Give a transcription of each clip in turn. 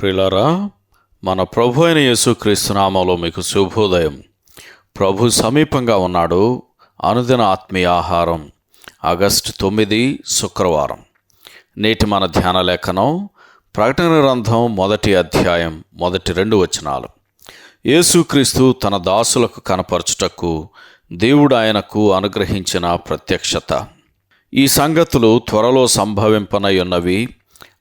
ప్రిలరా మన ప్రభు అయిన యేసుక్రీస్తునామలో మీకు శుభోదయం. ప్రభు సమీపంగా ఉన్నాడు. అనుదిన ఆత్మీయ ఆహారం. ఆగస్టు తొమ్మిది శుక్రవారం. నేటి మన ధ్యాన లేఖనం ప్రకటన గ్రంథం మొదటి అధ్యాయం మొదటి రెండు వచనాలు. యేసుక్రీస్తు తన దాసులకు కనపరచుటకు దేవుడు ఆయనకు అనుగ్రహించిన ప్రత్యక్షత. ఈ సంగతులు త్వరలో సంభవింపనై ఉన్నవి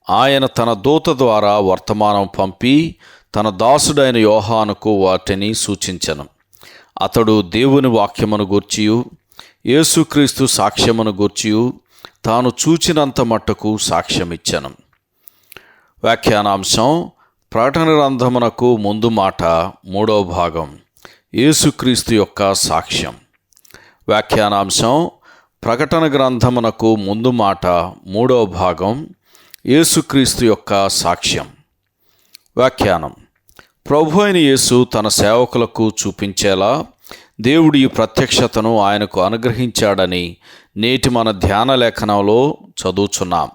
ఆయన తన దూత ద్వారా వర్తమానం పంపి తన దాసుడైన యోహానుకు వాటిని సూచించను. అతడు దేవుని వాక్యమును గూర్చియు యేసుక్రీస్తు సాక్ష్యమును గూర్చియు తాను చూచినంత మట్టుకు సాక్ష్యమిచ్చను. వ్యాఖ్యానాంశం ప్రకటన గ్రంథమునకు ముందు మాట మూడవ భాగం యేసుక్రీస్తు యొక్క సాక్ష్యం. వ్యాఖ్యానాంశం ప్రకటన గ్రంథమునకు ముందు మాట మూడవ భాగం యేసుక్రీస్తు యొక్క సాక్ష్యం. వ్యాఖ్యానం. ప్రభు అయిన యేసు తన సేవకులకు చూపించేలా దేవుడు ఈ ప్రత్యక్షతను ఆయనకు అనుగ్రహించాడని నేటి మన ధ్యాన లేఖనంలో చదువుచున్నాం.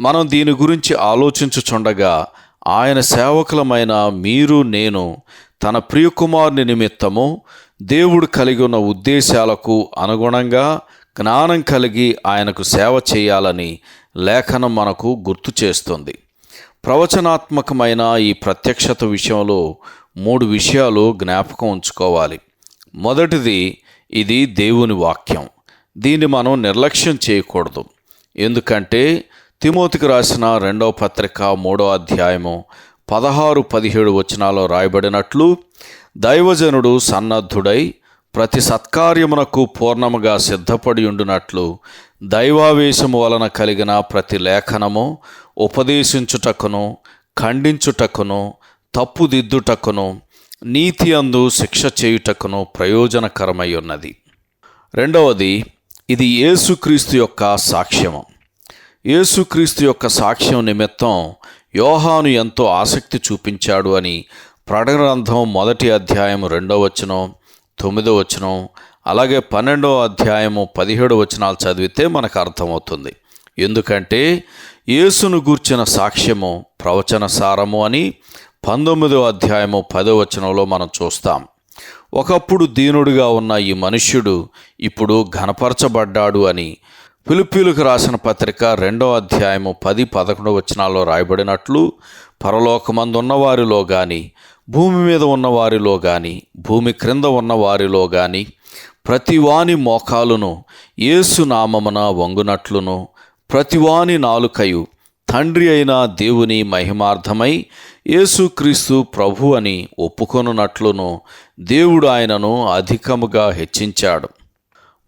మనం దీని గురించి ఆలోచించుచుండగా ఆయన సేవకులమైన మీరు నేను తన ప్రియకుమారుని నిమిత్తము దేవుడు కలిగి ఉన్న ఉద్దేశాలకు అనుగుణంగా జ్ఞానం కలిగి ఆయనకు సేవ చేయాలని లేఖనం మనకు గుర్తు చేస్తుంది. ప్రవచనాత్మకమైన ఈ ప్రత్యక్షత విషయంలో మూడు విషయాలు జ్ఞాపకం ఉంచుకోవాలి. మొదటిది ఇది దేవుని వాక్యం. దీన్ని మనం నిర్లక్ష్యం చేయకూడదు. ఎందుకంటే తిమోతికి రాసిన రెండవ పత్రిక మూడో అధ్యాయము పదహారు పదిహేడు వచనాల్లో రాయబడినట్లు దైవజనుడు సన్నద్ధుడై ప్రతి సత్కార్యమునకు పూర్ణముగా సిద్ధపడి ఉండునట్లు దైవావేశము వలన కలిగిన ప్రతి లేఖనము ఉపదేశించుటకును ఖండించుటకును తప్పుదిద్దుటకును నీతి అందు శిక్ష చేయుటకును ప్రయోజనకరమై ఉన్నది రెండవది ఇది యేసుక్రీస్తు యొక్క సాక్ష్యము. యేసుక్రీస్తు యొక్క సాక్ష్యం నిమిత్తం యోహాను ఎంతో ఆసక్తి చూపించాడు అని ప్రకటగ్రంథం మొదటి అధ్యాయం రెండో వచనం తొమ్మిదో వచనం అలాగే పన్నెండో అధ్యాయము పదిహేడు వచనాలు చదివితే మనకు అర్థమవుతుంది. ఎందుకంటే యేసును గూర్చిన సాక్ష్యము ప్రవచన సారము అని పంతొమ్మిదో అధ్యాయము పదో వచనంలో మనం చూస్తాం. ఒకప్పుడు దీనుడుగా ఉన్న ఈ మనుష్యుడు ఇప్పుడు ఘనపరచబడ్డాడు అని పిలుపులకు రాసిన పత్రిక రెండో అధ్యాయము పది పదకొండు వచనాల్లో రాయబడినట్లు పరలోకమందు ఉన్నవారిలో గాని భూమి మీద ఉన్నవారిలో కానీ భూమి క్రింద ఉన్న వారిలో కానీ ప్రతివాని మోకాలును యేసు నామమున వంగునట్లును. ప్రతివాని నాలుకయు తండ్రి అయిన దేవుని మహిమార్థమై యేసుక్రీస్తు ప్రభు అని ఒప్పుకొనున్నట్లును దేవుడు ఆయనను అధికముగా హెచ్చించాడు.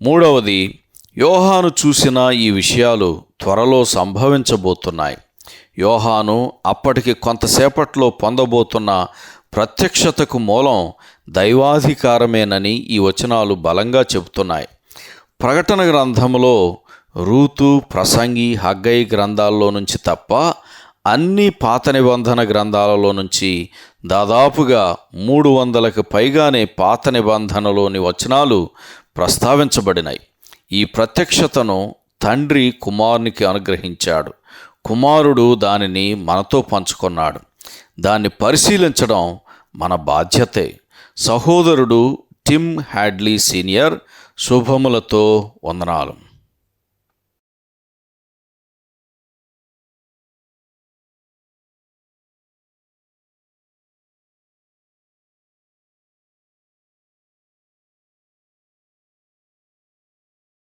మూడవది యోహాను చూసిన ఈ విషయాలు త్వరలో సంభవించబోతున్నాయి. యోహాను అప్పటికి కొంతసేపట్లో పొందబోతున్న ప్రత్యక్షతకు మూలం దైవాధికారమేనని ఈ వచనాలు బలంగా చెబుతున్నాయి. ప్రకటన గ్రంథంలో రూతు ప్రసంగి హగ్గై గ్రంథాల్లో నుంచి తప్ప అన్ని పాత నిబంధన గ్రంథాలలో నుంచి దాదాపుగా మూడు వందలకు పైగానే పాత నిబంధనలోని వచనాలు ప్రస్తావించబడినాయి. ఈ ప్రత్యక్షతను తండ్రి కుమారునికి అనుగ్రహించాడు. కుమారుడు దానిని మనతో పంచుకున్నాడు. దాన్ని పరిశీలించడం మన బాధ్యతే. సహోదరుడు టిమ్ హ్యాడ్లీ సీనియర్ శుభములతో వందనాలు.